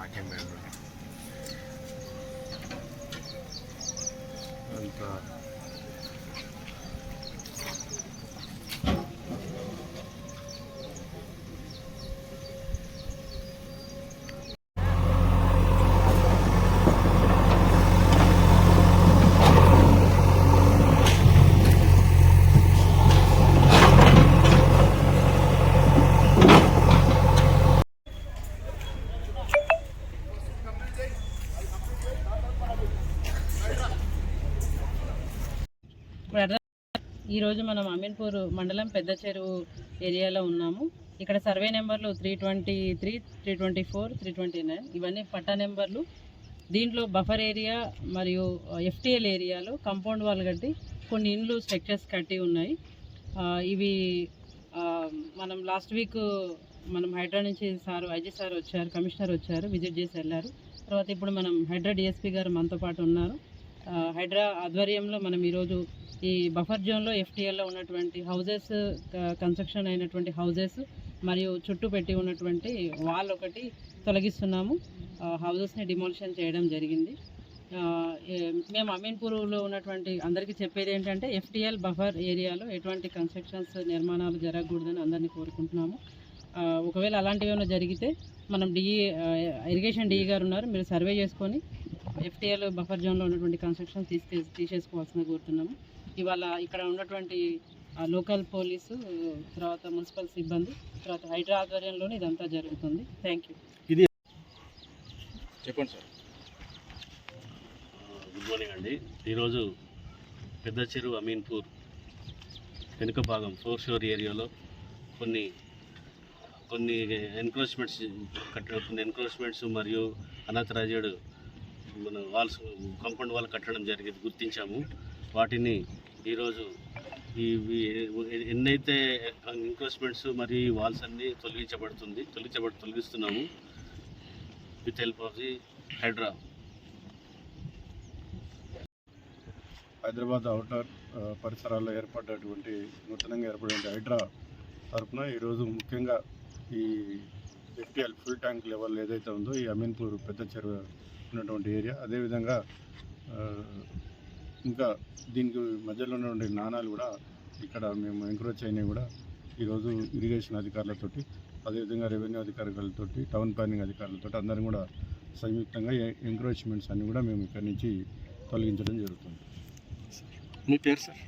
I can't remember. And uh, ఈరోజు మనం అమీన్పూర్ మండలం పెద్ద చెరువు ఏరియాలో ఉన్నాము. ఇక్కడ సర్వే నెంబర్లు three twenty three three twenty four three twenty nine ఇవన్నీ పట్టా నెంబర్లు. దీంట్లో బఫర్ ఏరియా మరియు ఎఫ్టీఎల్ ఏరియాలో కంపౌండ్ వాల్ కట్టి కొన్ని ఇండ్లు స్ట్రక్చర్స్ కట్టి ఉన్నాయి. ఇవి మనం లాస్ట్ వీక్ మనం హైడ్రా నుంచి సార్ ఐజీ సార్ వచ్చారు కమిషనర్ వచ్చారు విజిట్ చేసి వెళ్ళారు. తర్వాత ఇప్పుడు మనం హైడ్రా డిఎస్పీ గారు మనతో పాటు ఉన్నారు. హైడ్రా ఆధ్వర్యంలో మనం ఈరోజు ఈ బఫర్ జోన్లో ఎఫ్టీఎల్లో ఉన్నటువంటి హౌజెస్ కన్స్ట్రక్షన్ అయినటువంటి హౌజెస్ మరియు చుట్టూ పెట్టి ఉన్నటువంటి వాల్ ఒకటి తొలగిస్తున్నాము హౌజెస్ని డిమోలిషన్ చేయడం జరిగింది. మేము అమీన్పూర్లో ఉన్నటువంటి అందరికీ చెప్పేది ఏంటంటే ఎఫ్టీఎల్ బఫర్ ఏరియాలో ఎటువంటి కన్స్ట్రక్షన్స్ నిర్మాణాలు జరగకూడదని అందరినీ కోరుకుంటున్నాము. ఒకవేళ అలాంటివి ఏమైనా జరిగితే మనం డిఈ ఇరిగేషన్ డిఈ గారు ఉన్నారు మీరు సర్వే చేసుకొని ఎఫ్టీఎల్ బఫర్ జోన్లో ఉన్నటువంటి కన్స్ట్రక్షన్ తీసుకే తీసేసుకోవాల్సిందిగా కోరుతున్నాము. ఇవాళ ఇక్కడ ఉన్నటువంటి ఆ, లోకల్ పోలీసు తర్వాత మున్సిపల్ సిబ్బంది తర్వాత హైడ్రా ఆధ్వర్యంలోనే ఇదంతా జరుగుతుంది. థ్యాంక్ యూ చెప్పండి సార్. గుడ్ మార్నింగ్ అండి. ఈరోజు పెద్ద చెరువు అమీన్పూర్ వెనుక భాగం ఫోర్ షోర్ ఏరియాలో కొన్ని కొన్ని ఎన్క్రోచ్మెంట్స్ కట్ట కొన్ని ఎన్క్రోచ్మెంట్స్ మరియు అనాథరాజుడు మన వాల్స్ కాంపౌండ్ వాల్ కట్టడం జరిగింది గుర్తించాము. వాటిని ఈరోజు ఈ ఎన్నైతే ఎంక్రోచ్మెంట్స్ మరియు వాల్స్ అన్నీ తొలగించబడుతుంది తొలగించబడి తొలగిస్తున్నాము. With help of the HYDRAA Hyderabad outer పరిసరాల్లో ఏర్పడ్డటువంటి నూతనంగా ఏర్పడిన హైడ్రా తరఫున ఈరోజు ముఖ్యంగా ఈ ఎఫ్టీఎల్ ఫుల్ ట్యాంక్ లెవెల్ ఏదైతే ఉందో ఈ అమీన్పూర్ పెద్ద చెరువు ఉన్నటువంటి ఏరియా అదేవిధంగా ఇంకా దీనికి మధ్యలో ఉన్నటువంటి నాణాలు కూడా ఇక్కడ మేము ఎంక్రోచ్ అయినవి కూడా ఈరోజు ఇరిగేషన్ అధికారులతోటి అదేవిధంగా రెవెన్యూ అధికారులతోటి టౌన్ ప్లానింగ్ అధికారులతో అందరం కూడా సంయుక్తంగా ఎంక్రోచ్మెంట్స్ అన్నీ కూడా మేము ఇక్కడి నుంచి తొలగించడం జరుగుతుంది. మీ పేరు సార్?